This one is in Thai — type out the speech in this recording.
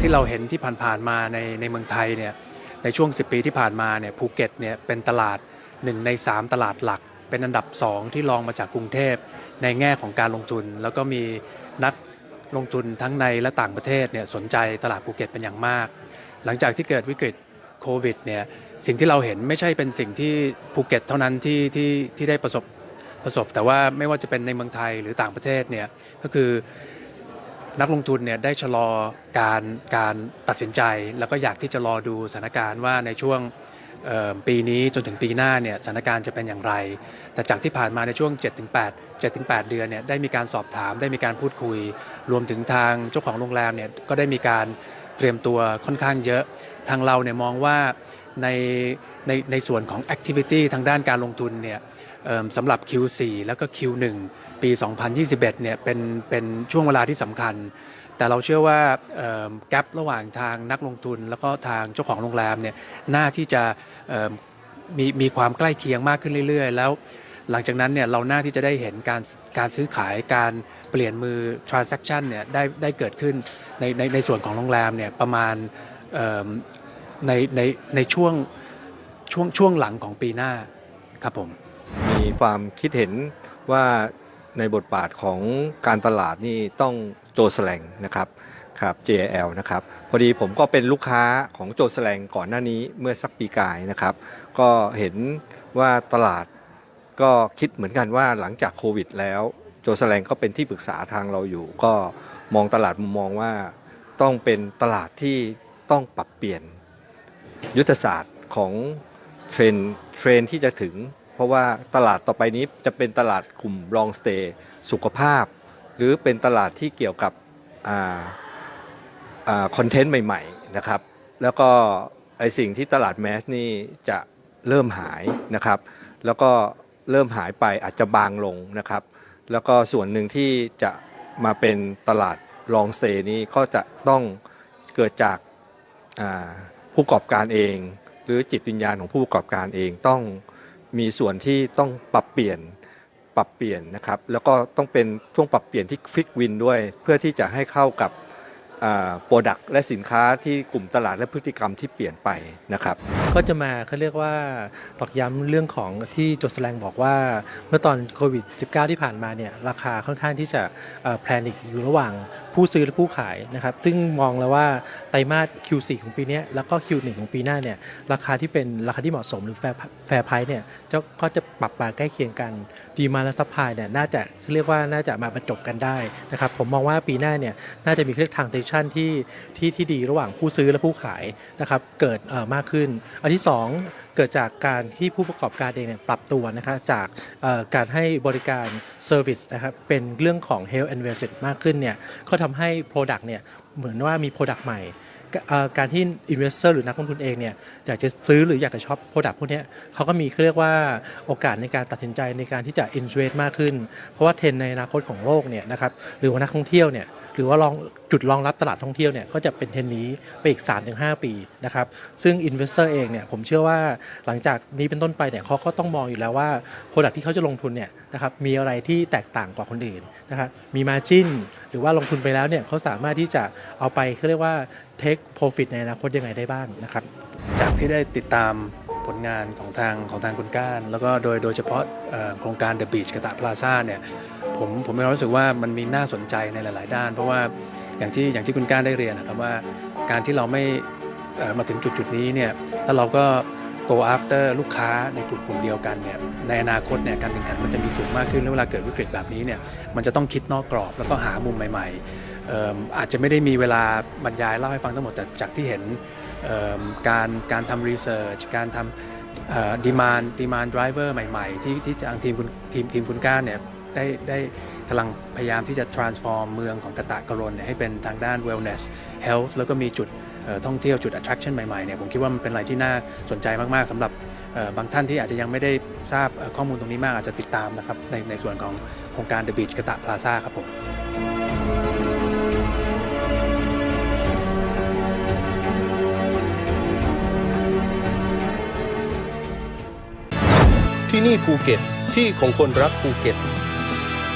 ที่เราเห็นที่ผ่านๆมาในในเมืองไทยเนี่ยในช่วง 10 ปีที่ผ่านมาเนี่ยภูเก็ตเนี่ยเป็นตลาด 1 ใน 3 ตลาดหลัก เป็นอันดับ 2 ที่รองมาจากกรุงเทพในแง่ของการลงทุน แล้วก็มีนักลงทุนทั้งในและต่างประเทศเนี่ยสนใจตลาดภูเก็ตเป็นอย่างมาก หลังจากที่เกิดวิกฤตโควิดเนี่ยสิ่งที่เราเห็นไม่ใช่เป็นสิ่งที่ภูเก็ตเท่านั้นที่ที่ที่ได้ประสบประสบ แต่ว่าไม่ว่าจะเป็นในเมืองไทยหรือต่างประเทศเนี่ยก็คือ นักลงทุนเนี่ยได้ชะลอการการตัดสินใจ แล้วก็อยากที่จะรอดูสถานการณ์ว่าในช่วงปีนี้จนถึงปีหน้าเนี่ยสถานการณ์จะเป็นอย่างไร แต่จากที่ผ่านมาในช่วง 7-8 7-8 เดือนเนี่ยได้มีการสอบถามได้มีการพูดคุย รวมถึงทางเจ้าของโรงแรมเนี่ยก็ได้มีการเตรียมตัวค่อนข้างเยอะ ทางเราเนี่ยมองว่าในในในส่วนของ activity ทางด้านการลงทุนเนี่ย สำหรับ Q4 แล้วก็ Q1 ปี 2021 เนี่ยเป็นเป็นช่วงเวลาที่สำคัญ แต่เราเชื่อว่าแกลระหว่างทางนักลงทุน แล้วก็ทางเจ้าของโรงแรมเนี่ยน่าที่จะมีมีความใกล้เคียงมากขึ้นเรื่อย ๆ แล้วหลังจากนั้นเนี่ยเราน่าที่จะได้เห็นการการซื้อขายการเปลี่ยนมือ transaction เนี่ยได้ได้เกิดขึ้นในในในส่วนของโรงแรมเนี่ยประมาณในในในช่วงช่วงช่วงหลังของปีหน้าครับผม มีความคิดเห็นว่าในบทบาทของการตลาดนี่ต้องโจสแสลงนะครับครับ JL นะครับพอดีผมก็เป็นลูกค้าของโจสแสลงก่อนหน้านี้เมื่อสักปีกายนะครับ ก็เห็นว่าตลาดก็คิดเหมือนกันว่าหลังจากโควิดแล้วโจสแสลงก็เป็นที่ปรึกษาทางเราอยู่ ก็มองตลาดมุมมองว่าต้องเป็นตลาดที่ต้องปรับเปลี่ยนยุทธศาสตร์ของเทรนเทรนที่จะถึง ราะว่าตลาดต่อไปนี้จะเป็นตลาดกลุ่ม long stay สุขภาพ หรือเป็นตลาดที่เกี่ยวกับคอนเทนต์ใหม่ๆนะครับ แล้วก็ไอสิ่งที่ตลาดแมสนี่จะเริ่มหายนะครับ แล้วก็เริ่มหายไปอาจจะบางลงนะครับ แล้วก็ส่วนหนึ่งที่จะมาเป็นตลาดลองเซนี้ก็จะต้องเกิดจากาผู้ประกอบการเอง หรือจิตวิญญาณของผู้ประกอบการเองต้อง มีส่วนที่ต้องปรับเปลี่ยนปรับเปลี่ยนนะครับ แล้วก็ต้องเป็นช่วงปรับเปลี่ยนที่ฟิกวินด้วย เพื่อที่จะให้เข้ากับโปรดักต์และสินค้าที่กลุ่มตลาดและพฤติกรรมที่เปลี่ยนไปนะครับ ก็จะมาเขาเรียกว่าตอกย้ำเรื่องของที่โจทย์แสลงบอกว่า เมื่อตอนโควิด -19 ที่ผ่านมาเนี่ยราคาค่อนข้างที่จะแพลนิกอยู่ระหว่างผู้ซื้อและผู้ขายนะครับ ซึ่งมองแล้วว่าไตรมาส Q4 ของปีนี้แล้วก็ Q1 ของปีหน้าเนี่ยราคาที่เป็นราคาที่เหมาะสมหรือแฟร์แฟร์ไพรส์เนี่ยจะก็จะปรับมาใกล้เคียงกันดีมาและซัพพลายเนี่ยน่าจะเรียกว่าน่าจะมาบรรจบกันได้นะครับผมมองว่าปีหน้าเนี่ยน่าจะมีเรื่องทางเทชั่นที่ที่ที่ดีระหว่างผู้ซื้อและผู้ขายนะครับเกิดเอ่อมากขึ้น อันที่สองเกิดจากการที่ผู้ประกอบการเองเนี่ยปรับตัวนะครับจากการให้บริการเซอร์วิสนะครับเป็นเรื่องของ Health and Wellness มากขึ้นเนี่ยก็ทำให้ Product เนี่ยเหมือนว่ามี Product ใหม่การที่ Investor หรือนักลงทุนเองเนี่ยอยากจะซื้อหรืออยากจะช็อป Product พวกนี้เขาก็มีเขาเรียกว่าโอกาสในการตัดสินใจในการที่จะ invest มากขึ้น เพราะว่าเทรนในอนาคตของโลกเนี่ยนะครับหรือว่านักท่องเที่ยวเนี่ยหรือว่าลองจุดรองรับตลาดท่องเที่ยวเนี่ยก็จะเป็นเทรนนี้ไปอีก 3-5 ปีนะครับซึ่ง Investor เองเนี่ยผมเชื่อว่าหลังจากนี้เป็นต้นไปเนี่ยเขาก็ต้องมองอยู่แล้วว่า Product ที่เขาจะลงทุนเนี่ยนะครับมีอะไรที่แตกต่างกว่าคนอื่นนะครับมี Margin หรือว่าลงทุนไปแล้วเนี่ยเขาสามารถที่จะเอาไปเขาเรียกว่า Take Profit ในอนาคตยังไงได้บ้างนะครับจากที่ได้ติดตามผลงานของทางของทางคุณก้าน แล้วก็โดยโดยเฉพาะโครงการ The Beach กระตะพลาซ่าเนี่ย ผมผมมีความรู้สึกว่ามันมีน่าสนใจในหลาย ๆ ด้าน เพราะว่าอย่างที่อย่างที่คุณก้านได้เรียนนะครับว่าการที่เราไม่มาถึงจุดจุด ๆ นี้เนี่ยแล้วเราก็ go after ลูกค้าในกลุ่มกลุ่มเดียวกันเนี่ยในอนาคตเนี่ยการแข่งขันมันจะมีสูงมากขึ้นแล้วเวลาเกิดวิกฤตแบบนี้เนี่ยมันจะต้องคิดนอกกรอบแล้วก็หามุมใหม่ ๆ อาจจะไม่ได้มีเวลาบรรยายเล่าให้ฟังทั้งหมดแต่จากที่เห็นการการทำรีเสิร์ชการทำดีมานดีมานดรเวอร์ใหม่ ๆ ที่ที่ทางทีมคุณทีมทีมคุณก้านเนี่ย ได้ได้กำลังพยายามที่จะ transform เมืองของกะตะกะรนเนี่ยให้เป็นทางด้าน wellness health แล้วก็มีจุดท่องเที่ยวจุด attraction ใหม่ๆเนี่ยผมคิดว่ามันเป็นอะไรที่น่าสนใจมาก ๆสำหรับบางท่านที่อาจจะยังไม่ได้ทราบข้อมูลตรงนี้มากอาจจะติดตามนะครับ ในในส่วนของโครงการ The Beach กะตะพลาซ่าครับผมที่นี่ภูเก็ต ที่ของคนรักภูเก็ต